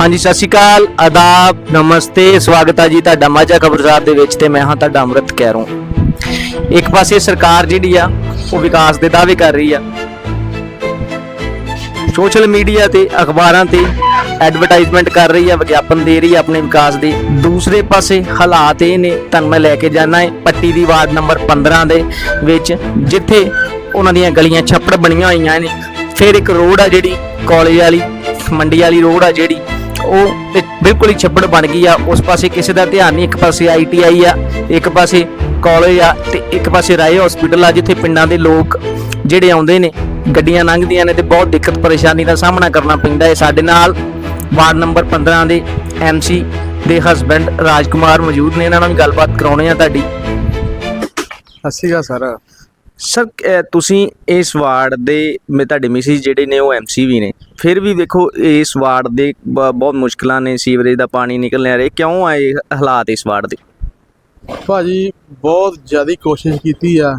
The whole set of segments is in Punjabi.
ਹਾਂਜੀ, ਸਤਿ ਸ਼੍ਰੀ ਅਕਾਲ, ਆਦਾਬ, ਨਮਸਤੇ, ਸਵਾਗਤ ਹੈ ਜੀ ਤੁਹਾਡਾ ਮਾਝਾ ਖਬਰਸਾਰ ਦੇ ਵਿੱਚ ਤੇ ਮੈਂ ਹਾਂ ਤੁਹਾਡਾ ਅੰਮ੍ਰਿਤ ਕੈਰੋਂ। ਇੱਕ ਪਾਸੇ ਸਰਕਾਰ ਜਿਹੜੀ ਆ, ਉਹ ਵਿਕਾਸ ਦੇ ਦਾਅਵੇ ਕਰ ਰਹੀ ਆ। ਸੋਸ਼ਲ ਮੀਡੀਆ ਤੇ, ਅਖਬਾਰਾਂ ਤੇ ਐਡਵਰਟਾਈਜ਼ਮੈਂਟ ਕਰ ਰਹੀ ਆ, ਵਿਗਿਆਪਨ ਦੇ ਰਹੀ ਆ ਆਪਣੇ ਵਿਕਾਸ ਦੇ। ਦੂਸਰੇ ਪਾਸੇ ਹਾਲਾਤ ਇਹ ਨੇ, ਤੁਹਾਨੂੰ ਮੈਂ ਲੈ ਕੇ ਜਾਣਾ ਹੈ ਪੱਟੀ ਦੀ ਵਾਰਡ ਨੰਬਰ 15 ਦੇ ਵਿੱਚ, ਜਿੱਥੇ ਉਹਨਾਂ ਦੀਆਂ ਗਲੀਆਂ ਛੱਪੜ ਬਣੀਆਂ ਹੋਈਆਂ ਨੇ। ਫਿਰ ਇੱਕ ਰੋਡ ਆ ਜਿਹੜੀ ਕਾਲਜ ਵਾਲੀ, ਮੰਡੀ ਵਾਲੀ ਰੋਡ ਆ ਜਿਹੜੀ ਉਹ ਬਿਲਕੁਲ ਹੀ ਛੱਪੜ ਬਣ ਗਈ ਆ। ਉਸ ਪਾਸੇ ਕਿਸੇ ਦਾ ਧਿਆਨ ਨਹੀਂ, ਇੱਕ ਪਾਸੇ ਆਈਟੀਆਈ ਆ, ਇੱਕ ਪਾਸੇ ਕਾਲਜ ਆ ਤੇ ਇੱਕ ਪਾਸੇ ਰਾਏ ਹਸਪੀਟਲ ਆ, ਜਿੱਥੇ ਪਿੰਡਾਂ ਦੇ ਲੋਕ ਜਿਹੜੇ ਆਉਂਦੇ ਨੇ, ਗੱਡੀਆਂ ਲੰਘਦੀਆਂ ਨੇ ਤੇ ਬਹੁਤ ਦਿੱਕਤ ਪਰੇਸ਼ਾਨੀ ਦਾ ਸਾਹਮਣਾ ਕਰਨਾ ਪੈਂਦਾ ਹੈ। ਸਾਡੇ ਨਾਲ ਵਾਰਡ ਨੰਬਰ 15 ਦੇ ਐਮਸੀ ਦੇ ਹਸਬੰਡ ਰਾਜਕੁਮਾਰ ਮੌਜੂਦ ਨੇ। ਇਹਨਾਂ ਨਾਲ ਵੀ ਗੱਲਬਾਤ ਕਰਾਉਣੇ ਆ ਤੁਹਾਡੀ। ਸਤਿ ਸ਼੍ਰੀ ਅਕਾਲ ਸਰ ਸਰ ਤੁਸੀਂ ਇਸ ਵਾਰਡ ਦੇ ਮੇ ਤੁਹਾਡੇ ਮਿਸਿਸ ਜਿਹੜੇ ਨੇ ਉਹ ਐਮਸੀ ਵੀ ਨੇ। ਫਿਰ ਵੀ ਵੇਖੋ ਇਸ ਵਾਰਡ ਦੇ ਬਹੁਤ ਮੁਸ਼ਕਲਾਂ ਨੇ ਸੀਵਰੇਜ ਦਾ ਪਾਣੀ ਨਿਕਲ ਰਿਹਾ ਕਿਉਂ ਆਏ ਹਾਲਾਤ ਇਸ ਵਾਰਡ ਦੇ? ਭਾਜੀ ਬਹੁਤ ਜ਼ਿਆਦਾ ਕੋਸ਼ਿਸ਼ ਕੀਤੀ ਆ।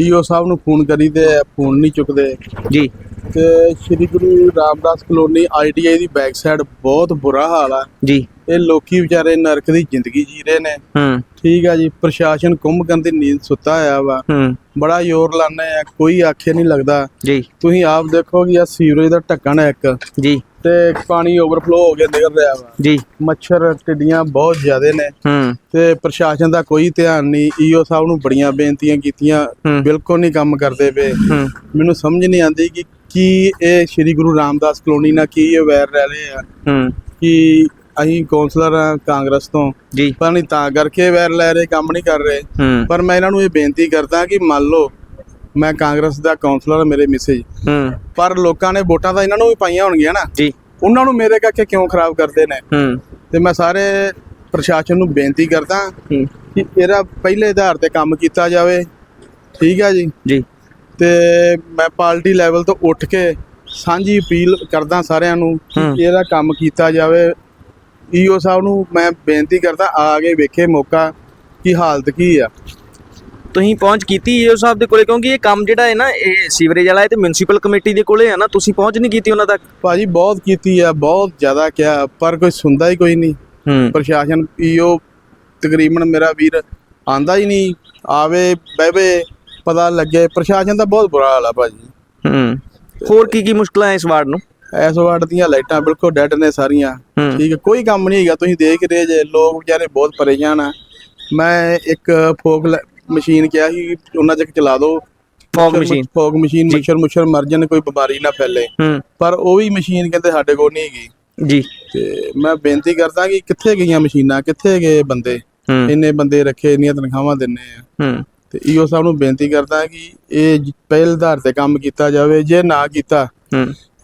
ਈਓ ਸਾਹਿਬ ਨੂੰ ਫੋਨ ਕਰੀ ਤੇ ਫੋਨ ਨਹੀਂ ਚੁੱਕਦੇ। ਜੀ। ਤੇ ਸ੍ਰੀ ਗੁਰੂ ਰਾਮਦਾਸ ਕਲੋਨੀ ਆਈਟੀਆਈ ਦੀ ਬੈਕ ਸਾਈਡ ਬਹੁਤ ਬੁਰਾ ਹਾਲ ਆ। ਜੀ। ਇਹ ਲੋਕੀ ਵਿਚਾਰੇ ਨਰਕ ਦੀ ਜ਼ਿੰਦਗੀ ਜੀ ਰਹੇ ਨੇ। ਹੂੰ। ਠੀਕ ਆ ਜੀ ਪ੍ਰਸ਼ਾਸਨ ਕੁੰਭਕਰਨ ਦੀ ਨੀਂਦ ਸੁੱਤਾ ਹੋਇਆ ਵਾ। ਹੂੰ। ਬੜਾ ਜ਼ੋਰ ਲਾਣੇ ਆ ਕੋਈ ਆਖੇ ਨਹੀਂ ਲੱਗਦਾ। ਜੀ। ਤੁਸੀਂ ਆਪ ਦੇਖੋ ਕਿ ਆ ਸੀਵਰੇਜ ਦਾ ਢੱਕਣ ਹੈ ਇੱਕ। ਜੀ। ਤੇ ਪਾਣੀ ਓਵਰਫਲੋ ਹੋ ਕੇ ਨਿਕਲ ਰਿਹਾ ਵਾ। ਜੀ। ਮੱਛਰ ਟਿੱਡੀਆਂ ਬਹੁਤ ਜ਼ਿਆਦੇ ਨੇ। ਹੂੰ। ਤੇ ਪ੍ਰਸ਼ਾਸਨ ਦਾ ਕੋਈ ਧਿਆਨ ਨਹੀਂ। ਈਓ ਸਾਹਿਬ ਨੂੰ ਬੜੀਆਂ ਬੇਨਤੀਆਂ ਕੀਤੀਆਂ। ਬਿਲਕੁਲ ਨਹੀਂ ਕੰਮ ਕਰਦੇ ਪਏ। ਮੈਨੂੰ ਸਮਝ ਨਹੀਂ ਆਉਂਦੀ ਕਿ ਕੀ ਇਹ ਸ੍ਰੀ ਗੁਰੂ ਰਾਮਦਾਸ ਕਲੋਨੀ ਨਾਲ ਕੀ ਇਹ ਵੈਰ ਰਹਿ ਰਹੇ ਆ? ਹੂੰ। ਕਿ ਅਸੀਂ ਕੌਂਸਲਰ ਆ ਕਾਂਗਰਸ ਤੋਂ? ਜੀ। ਪਰ ਨਹੀਂ ਤਾਂ ਕਰਕੇ ਵੈਰ ਲੈ ਰਹੇ ਕੰਮ ਨਹੀਂ ਕਰ ਰਹੇ। ਪਰ ਮੈਂ ਇਹਨਾਂ ਨੂੰ ਇਹ ਬੇਨਤੀ ਕਰਦਾ ਕਿ ਮੰਨ ਲਓ ਮੈਂ ਕਾਂਗਰਸ ਦਾ ਕੌਂਸਲਰ ਆ, ਮੇਰੇ ਮੈਸੇਜ ਹੂੰ। ਪਰ ਲੋਕਾਂ ਨੇ ਵੋਟਾਂ ਤਾਂ ਇਹਨਾਂ ਨੂੰ ਵੀ ਪਾਈਆਂ ਹੋਣਗੀਆਂ ਨਾ। ਜੀ। ਉਹਨਾਂ ਨੂੰ ਮੇਰੇ ਕਰਕੇ ਕਿਉਂ ਖਰਾਬ ਕਰਦੇ ਨੇ? ਹੂੰ। ਤੇ ਮੈਂ ਸਾਰੇ ਪ੍ਰਸ਼ਾਸਨ ਨੂੰ ਬੇਨਤੀ ਕਰਦਾ ਹੂੰ। ਕਿ ਇਹਦਾ ਪਹਿਲੇ ਆਧਾਰ ਤੇ ਕੰਮ ਕੀਤਾ ਜਾਵੇ। ਠੀਕ ਆ ਜੀ? ਜੀ। ਤੇ ਮੈਂ ਪਾਰਟੀ ਲੈਵਲ ਤੋਂ ਉੱਠ ਕੇ ਸਾਂਝੀ ਅਪੀਲ ਕਰਦਾ ਸਾਰਿਆਂ ਨੂੰ ਹੂੰ। ਕਿ ਇਹਦਾ ਕੰਮ ਕੀਤਾ ਜਾਵੇ। ਈਓ ਸਾਹਿਬ ਨੂੰ ਮੈਂ ਬੇਨਤੀ ਕਰਦਾ ਆ ਕੇ ਵੇਖੇ ਮੌਕਾ ਕਿ ਹਾਲਤ ਕੀ ਆ। ਤੁਸੀਂ ਪਹੁੰਚ ਕੀਤੀ ਈਓ ਸਾਹਿਬ ਦੇ ਕੋਲੇ ਕਿਉਂਕਿ ਇਹ ਕੰਮ ਜਿਹੜਾ ਹੈ ਨਾ ਇਹ ਸੀਵਰੇਜ ਵਾਲਾ ਇਹ ਤੇ ਮਿਊਨਿਸਪਲ ਕਮੇਟੀ ਦੇ ਕੋਲੇ ਆ ਨਾ ਤੁਸੀਂ ਪਹੁੰਚ ਨਹੀਂ ਕੀਤੀ ਉਹਨਾਂ ਤੱਕ? ਭਾਜੀ ਬਹੁਤ ਕੀਤੀ ਆ ਬਹੁਤ ਜ਼ਿਆਦਾ ਕਿਹਾ ਪਰ ਕੋਈ ਸੁਣਦਾ ਹੀ ਕੋਈ ਨਹੀਂ। ਹੂੰ। ਪ੍ਰਸ਼ਾਸਨ ਈਓ ਤਕਰੀਬਨ ਮੇਰਾ ਵੀਰ ਆਂਦਾ ਹੀ ਨਹੀਂ ਆਵੇ ਬਹਿਵੇ ਪਤਾ ਲੱਗੇ ਪ੍ਰਸ਼ਾਸਨ ਦਾ ਬਹੁਤ ਬੁਰਾ ਹਾਲ ਆ ਭਾਜੀ। ਹੂੰ। ਹੋਰ ਕੀ ਕੀ ਮੁਸ਼ਕਲਾਂ ਹੈ ਇਸ ਵਾਰਡ ਨੂੰ? ਐਸ ਵਾਰਡ ਦੀਆਂ ਲਾਈਟਾਂ ਬਿਲਕੁਲ ਡੈਡ ਨੇ ਸਾਰੀਆਂ। ਠੀਕ ਹੈ ਕੋਈ ਕੰਮ ਨਹੀਂ ਹੈਗਾ ਤੁਸੀਂ ਦੇਖ ਰਹੇ ਜੇ ਲੋਕ ਵਿਚਾਰੇ ਬਹੁਤ ਪਰੇਸ਼ਾਨ ਆ। ਮੈਂ ਇੱਕ ਫੋਕ ਮਸ਼ੀਨ ਕਿਹਾ ਸੀ ਉਹਨਾਂ ਚੱਕ ਚਲਾ ਦਿਓ ਫੌਗ ਮਸ਼ੀਨ ਫੋਕ ਮਸ਼ੀਨ ਮੱਛਰ ਮੁੱਛਰ ਮਰ ਜਾਣ ਕੋਈ ਬਿਮਾਰੀ ਨਾ ਫੈਲੇ। ਪਰ ਉਹ ਵੀ ਮਸ਼ੀਨ ਕਹਿੰਦੇ ਸਾਡੇ ਕੋਲ ਨਹੀਂ ਹੈਗੀ। ਜੀ। ਤੇ ਮੈਂ ਬੇਨਤੀ ਕਰਦਾ ਕਿ ਕਿੱਥੇ ਗਈਆਂ ਮਸ਼ੀਨਾਂ ਕਿੱਥੇ ਗਏ ਬੰਦੇ? ਇੰਨੇ ਬੰਦੇ ਰੱਖੇ ਇੰਨੀਆਂ ਤਨਖਾਹਾਂ ਦਿੰਨੇ ਆ। ਤੇ ਈਓ ਸਾਹਿਬ ਨੂੰ ਬੇਨਤੀ ਕਰਦਾ ਕਿ ਇਹ ਪਹਿਲ ਆਧਾਰ ਤੇ ਕੰਮ ਕੀਤਾ ਜਾਵੇ ਜੇ ਨਾ ਕੀਤਾ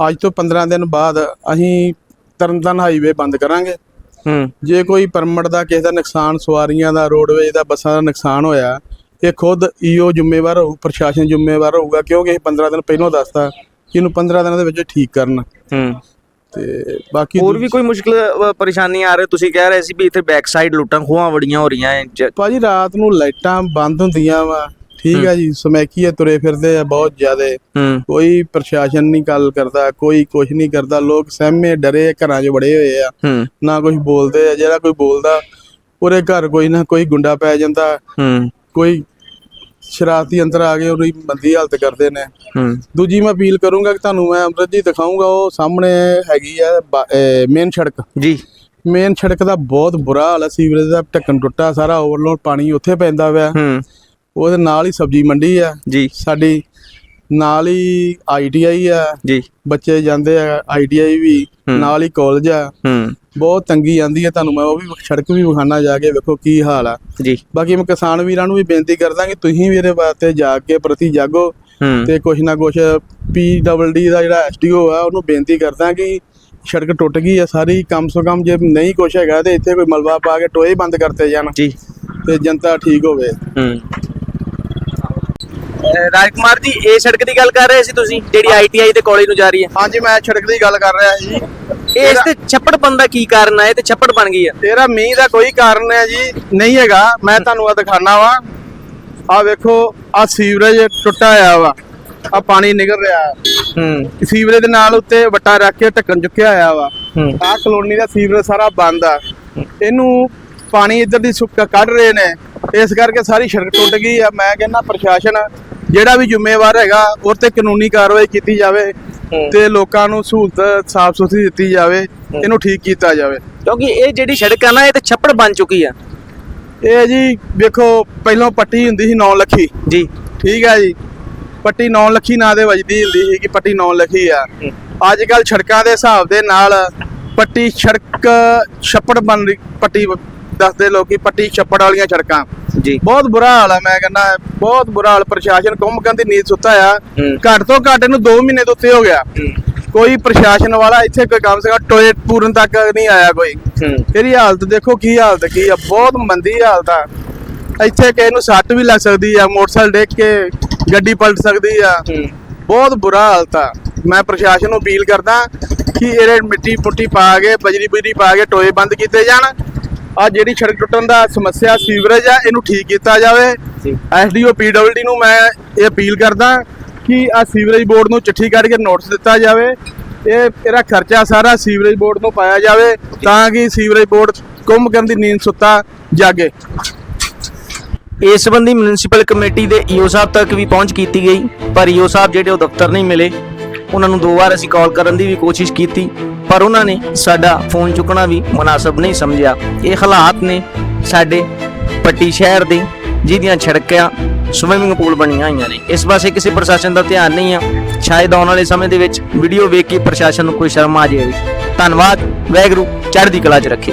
ਅੱਜ ਤੋਂ 15 ਦਿਨ ਬਾਅਦ ਅਸੀਂ ਤਰਨਤਾਰਨ ਹਾਈਵੇ ਬੰਦ ਕਰਾਂਗੇ। ਜੇ ਕੋਈ ਪਰਮਿਟ ਦਾ ਕਿਸੇ ਦਾ ਨੁਕਸਾਨ ਸਵਾਰੀਆਂ ਦਾ ਰੋਡਵੇਜ ਦਾ ਬੱਸਾਂ ਦਾ ਨੁਕਸਾਨ ਹੋਇਆ ਇਹ ਖੁਦ ਈਓ ਜ਼ਿੰਮੇਵਾਰ ਹੋਊ ਪ੍ਰਸ਼ਾਸਨ ਜ਼ਿੰਮੇਵਾਰ ਹੋਊਗਾ ਕਿਉਂਕਿ ਇਹ 15 ਦਿਨ ਪਹਿਲਾਂ ਦੱਸਤਾ ਕਿ ਇਹਨੂੰ 15 ਦਿਨਾਂ ਦੇ ਵਿੱਚ ਠੀਕ ਕਰਨ। ਤੇ ਬਾਕੀ ਹੋਰ ਵੀ ਕੋਈ ਮੁਸ਼ਕਲ ਅ, ਪਰੇਸ਼ਾਨੀ ਆ ਰਹੀ? ਤੁਸੀਂ ਕਹਿ ਰਹੇ ਸੀ ਵੀ ਇੱਥੇ ਬੈਕ ਸਾਈਡ ਲੁੱਟਾਂ ਖੋਹਾਂ ਬੜੀਆਂ ਹੋ ਰਹੀਆਂ ਐ ਜ- ਭਾਜੀ ਰਾਤ ਨੂੰ ਲਾਈਟਾਂ ਬੰਦ ਹੁੰਦੀਆਂ ਵਾ। ਠੀਕ ਆ ਜੀ ਸਮੈਕੀਏ ਤੁਰੇ ਫਿਰਦੇ ਆ ਬਹੁਤ ਜ਼ਿਆਦੇ। ਹੂੰ। ਕੋਈ ਪ੍ਰਸ਼ਾਸਨ ਨਹੀਂ ਗੱਲ ਕਰਦਾ ਕੋਈ ਕੁਝ ਨਹੀਂ ਕਰਦਾ। ਲੋਕ ਸਹਿਮੇ ਡਰੇ ਘਰਾਂ 'ਚ ਬੜੇ ਹੋਏ ਆ। ਹੂੰ। ਨਾ ਕੁਝ ਬੋਲਦੇ ਆ ਜਿਹੜਾ ਕੋਈ ਬੋਲਦਾ ਉਹਦੇ ਘਰ ਕੋਈ ਨਾ ਕੋਈ ਗੁੰਡਾ ਪੈ ਜਾਂਦਾ। ਹੂੰ। ਕੋਈ ਸ਼ਰਾਰਤੀ ਅੰਦਰ ਆ ਕੇ ਉਹਦੀ ਮੰਦੀ ਹਾਲਤ ਕਰਦੇ ਨੇ। ਹੂੰ। ਦੂਜੀ ਮੈਂ ਅਪੀਲ ਕਰੂੰਗਾ ਕਿ ਤੁਹਾਨੂੰ ਮੈਂ ਅਮਰਤ ਜੀ ਦਿਖਾਉਂਗਾ ਉਹ ਸਾਹਮਣੇ ਹੈਗੀ ਆ ਮੇਨ ਸੜਕ। ਜੀ। ਮੇਨ ਸੜਕ ਦਾ ਬਹੁਤ ਬੁਰਾ ਹਾਲ ਹੈ ਸੀਵਰੇਜ ਦਾ ਢੱਕਣ ਟੁੱਟਾ ਸਾਰਾ ਓਵਰਲੋਡ ਪਾਣੀ ਉੱਥੇ ਪੈਂਦਾ ਪਿਆ। ਹੂੰ। ਉਹਦੇ ਨਾਲ ਹੀ ਸਬਜ਼ੀ ਮੰਡੀ ਆ। ਜੀ। ਸਾਡੀ ਨਾਲ ਹੀ ਆਈਟੀਆਈ ਆ। ਜੀ। ਬੱਚੇ ਜਾਂਦੇ ਆ ਆਈਟੀਆਈ ਵੀ ਨਾਲ ਹੀ ਕਾਲਜ ਆ। ਹੂੰ। ਬਹੁਤ ਤੰਗੀ ਆਂਦੀ ਹੈ ਤੁਹਾਨੂੰ ਮੈਂ ਉਹ ਵੀ ਸੜਕ ਵੀ ਵਿਖਾਣਾ ਜਾ ਕੇ ਵੇਖੋ ਕੀ ਹਾਲ ਆ। ਜੀ। ਬਾਕੀ ਮੈਂ ਕਿਸਾਨ ਵੀਰਾਂ ਨੂੰ ਵੀ ਬੇਨਤੀ ਕਰਦਾ ਕਿ ਤੁਸੀਂ ਵੀ ਇਹਦੇ ਵਾਸਤੇ ਜਾਗ ਕੇ ਪ੍ਰਤੀ ਜਾਗੋ ਤੇ ਕੁਛ ਨਾ ਕੁਛ ਪੀਡਬਲਡੀ ਦਾ ਜਿਹੜਾ ਐਸਡੀਓ ਆ ਉਹਨੂੰ ਬੇਨਤੀ ਕਰਦਾ ਕਿ ਸੜਕ ਟੁੱਟ ਗਈ ਆ ਸਾਰੀ ਕਮ ਸੋ ਕਮ ਜੇ ਨਹੀਂ ਕੁਛ ਹੈਗਾ ਤੇ ਇੱਥੇ ਕੋਈ ਮਲਬਾ ਪਾ ਕੇ ਟੋਏ ਬੰਦ ਕਰਤੇ ਜਾਣ ਜੀ। ਤੇ ਜਨਤਾ ਠੀਕ ਹੋਵੇ। ਹੂੰ। ਰਾਜਕੁਮਾਰ ਜੀ ਇਹ ਸੜਕ ਦੀ ਗੱਲ ਕਰ ਰਹੇ ਸੀ ਤੁਸੀਂ? ਜਿਹੜੀ ਆਈਟੀਆਈ ਤੇ ਕਾਲਜ ਨੂੰ ਜਾ ਰਹੀ ਹੈ। ਹਾਂਜੀ ਮੈਂ ਸੜਕ ਦੀ ਗੱਲ ਕਰ ਰਿਹਾ ਜੀ। ਇਹ ਇਸ ਤੇ ਛੱਪੜ ਪਨ ਦਾ ਕੀ ਕਾਰਨ ਹੈ ਤੇ ਛੱਪੜ ਬਣ ਗਈ ਆ। ਤੇਰਾ ਮੀਂਹ ਦਾ ਕੋਈ ਕਾਰਨ ਹੈ ਜੀ? ਨਹੀਂ ਹੈਗਾ। ਮੈਂ ਤੁਹਾਨੂੰ ਆ ਦਿਖਾਣਾ ਵਾ। ਆ ਵੇਖੋ ਆ ਸੀਵਰੇਜ ਟੁੱਟਾ ਹੋਇਆ ਵਾ। ਆ ਪਾਣੀ ਨਿਕਲ ਰਿਹਾ ਹੂੰ। ਸੀਵਰੇਜ ਦੇ ਨਾਲ ਉੱਤੇ ਵੱਟਾ ਰੱਖ ਕੇ ਢੱਕਣ ਚੁੱਕਿਆ ਹੋਇਆ ਵਾ। ਹੂੰ। ਆਹ ਕਲੋਨੀ ਦਾ ਸੀਵਰੇਜ ਸਾਰਾ ਬੰਦ ਆ। ਇਹਨੂੰ ਪਾਣੀ ਇੱਧਰ ਦੀ ਸੁੱਕਾ ਕੱਢ ਰਹੇ ਨੇ। ਇਸ ਕਰਕੇ ਸਾਰੀ ਸੜਕ ਟੁੱਟ ਗਈ ਆ। ਮੈਂ ਕਹਿੰਦਾ ਪ੍ਰਸ਼ਾਸਨ ਜਿਹੜਾ ਵੀ ਜ਼ਿੰਮੇਵਾਰ ਹੈਗਾ ਉਹ ਤੇ ਕਾਨੂੰਨੀ ਕਾਰਵਾਈ ਕੀਤੀ ਜਾਵੇ। ਤੇ ਲੋਕਾਂ ਨੂੰ ਸਹੂਲਤ ਸਾਫ਼ ਸੁਥਰੀ ਦਿੱਤੀ ਜਾਵੇ ਇਹਨੂੰ ਠੀਕ ਕੀਤਾ ਜਾਵੇ। ਕਿਉਂਕਿ ਇਹ ਜਿਹੜੀ ਸੜਕ ਆ ਨਾ ਇਹ ਤੇ ਛੱਪੜ ਬਣ ਚੁੱਕੀ ਆ। ਇਹ ਜੀ ਵੇਖੋ ਪਹਿਲਾਂ ਪੱਟੀ ਹੁੰਦੀ ਸੀ 9 ਲੱਖੀ। ਜੀ। ਠੀਕ ਹੈ ਜੀ। ਪੱਟੀ 9 ਲੱਖੀ ਨਾਂ ਦੇ ਵੱਜਦੀ ਹੁੰਦੀ ਸੀ ਕਿ ਪੱਟੀ 9 ਲੱਖੀ ਆ। ਅੱਜ ਕੱਲ ਸੜਕਾਂ ਦੇ ਹਿਸਾਬ ਦੇ ਨਾਲ ਪੱਟੀ ਸੜਕ ਛੱਪੜ ਬਣ ਰਹੀ ਪੱਟੀ ਦੱਸਦੇ ਲੋਕੀ ਪੱਟੀ ਛੱਪੜ ਵਾਲੀਆਂ ਸੜਕਾਂ। ਜੀ। ਬਹੁਤ ਬੁਰਾ ਹਾਲ ਆ ਮੈਂ ਕਹਿੰਦਾ ਬਹੁਤ ਬੁਰਾ ਹਾਲ। ਪ੍ਰਸ਼ਾਸਨ ਕੁੰਮ ਦੀ ਨੀਂਦ ਸੁੱਤਾ ਆ। ਘੱਟ ਤੋਂ ਘੱਟ ਇਹਨੂੰ 2 ਮਹੀਨੇ ਤੋਂ ਉੱਤੇ ਹੋ ਗਿਆ। ਕੋਈ ਪ੍ਰਸ਼ਾਸਨ ਵਾਲਾ ਇੱਥੇ ਕੋਈ ਕੰਮ ਸੀਗਾ ਟੋਏ ਪੂਰਨ ਤੱਕ ਨਹੀਂ ਆਇਆ ਕੋਈ। ਇਹਦੀ ਹਾਲਤ ਦੇਖੋ ਕੀ ਹਾਲਤ ਕੀ ਆ ਬਹੁਤ ਮੰਦੀ ਹਾਲਤ ਆ। ਇੱਥੇ ਕਿਸੇ ਨੂੰ ਸੱਟ ਵੀ ਲੱਗ ਸਕਦੀ ਆ ਮੋਟਰਸਾਈਕਲ ਡੇਕ ਕੇ ਗੱਡੀ ਪਲਟ ਸਕਦੀ ਆ। ਬਹੁਤ ਬੁਰਾ ਹਾਲਤ ਆ। ਮੈਂ ਪ੍ਰਸ਼ਾਸਨ ਨੂੰ ਅਪੀਲ ਕਰਦਾ ਕਿ ਇਹਦੇ ਮਿੱਟੀ ਪੁੱਟੀ ਪਾ ਕੇ ਬਜਰੀ ਬੁਜਰੀ ਪਾ ਕੇ ਟੋਏ ਬੰਦ ਕੀਤੇ ਜਾਣ। ਆ ਜਿਹੜੀ ਸੜਕ ਟੁੱਟਣ ਦਾ ਸਮੱਸਿਆ ਸੀਵਰੇਜ ਆ ਇਹਨੂੰ ਠੀਕ ਕੀਤਾ ਜਾਵੇ। ਜੀ। ਐਸਡੀਓ ਪੀਡਬਲਡੀ ਨੂੰ ਮੈਂ ਇਹ ਅਪੀਲ ਕਰਦਾ ਕਿ ਆ ਸੀਵਰੇਜ ਬੋਰਡ ਨੂੰ ਚਿੱਠੀ ਕੱਢ ਕੇ ਨੋਟਿਸ ਦਿੱਤਾ ਜਾਵੇ। ਇਹ ਇਹਦਾ ਖਰਚਾ ਸਾਰਾ ਸੀਵਰੇਜ ਬੋਰਡ ਨੂੰ ਪਾਇਆ ਜਾਵੇ ਤਾਂ ਕਿ ਸੀਵਰੇਜ ਬੋਰਡ ਕੁੰਭ ਕਰਨ ਦੀ ਨੀਂਦ ਸੁੱਤਾ ਜਾਗੇ। ਇਸ ਸੰਬੰਧੀ ਮਿਊਨਿਸਪਲ ਕਮੇਟੀ ਦੇ ਈਓ ਸਾਹਿਬ ਤੱਕ ਵੀ ਪਹੁੰਚ ਕੀਤੀ ਗਈ ਪਰ ਈਓ ਸਾਹਿਬ ਜਿਹੜੇ ਉਹ ਦਫ਼ਤਰ ਨਹੀਂ ਮਿਲੇ ਉਹਨਾਂ ਨੂੰ ਦੋ ਵਾਰ ਅਸੀਂ ਕਾਲ ਕਰਨ ਦੀ ਵੀ ਕੋਸ਼ਿਸ਼ ਕੀਤੀ। ਪਰ ਉਹਨਾਂ ਨੇ ਸਾਡਾ ਫੋਨ ਚੁੱਕਣਾ ਵੀ ਮੁਨਾਸਬ ਨਹੀਂ ਸਮਝਿਆ। ਇਹ ਹਾਲਾਤ ਨੇ ਸਾਡੇ ਪੱਟੀ ਸ਼ਹਿਰ ਦੇ, ਜਿਹਦੀਆਂ ਛੜਕਾਂ ਸਵਿਮਿੰਗ ਪੂਲ ਬਣੀਆਂ ਹੋਈਆਂ ਨੇ। ਇਸ ਪਾਸੇ ਕਿਸੇ ਪ੍ਰਸ਼ਾਸਨ ਦਾ ਧਿਆਨ ਨਹੀਂ ਆ। ਸ਼ਾਇਦ ਆਉਣ ਵਾਲੇ ਸਮੇਂ ਦੇ ਵਿੱਚ ਵੀਡੀਓ ਵੇਖ ਕੇ ਪ੍ਰਸ਼ਾਸਨ ਨੂੰ ਕੋਈ ਸ਼ਰਮ ਆ ਜਾਵੇ। ਧੰਨਵਾਦ। ਵੈਗਰੂ ਚੜ੍ਹਦੀ ਕਲਾ 'ਚ ਰੱਖੇ।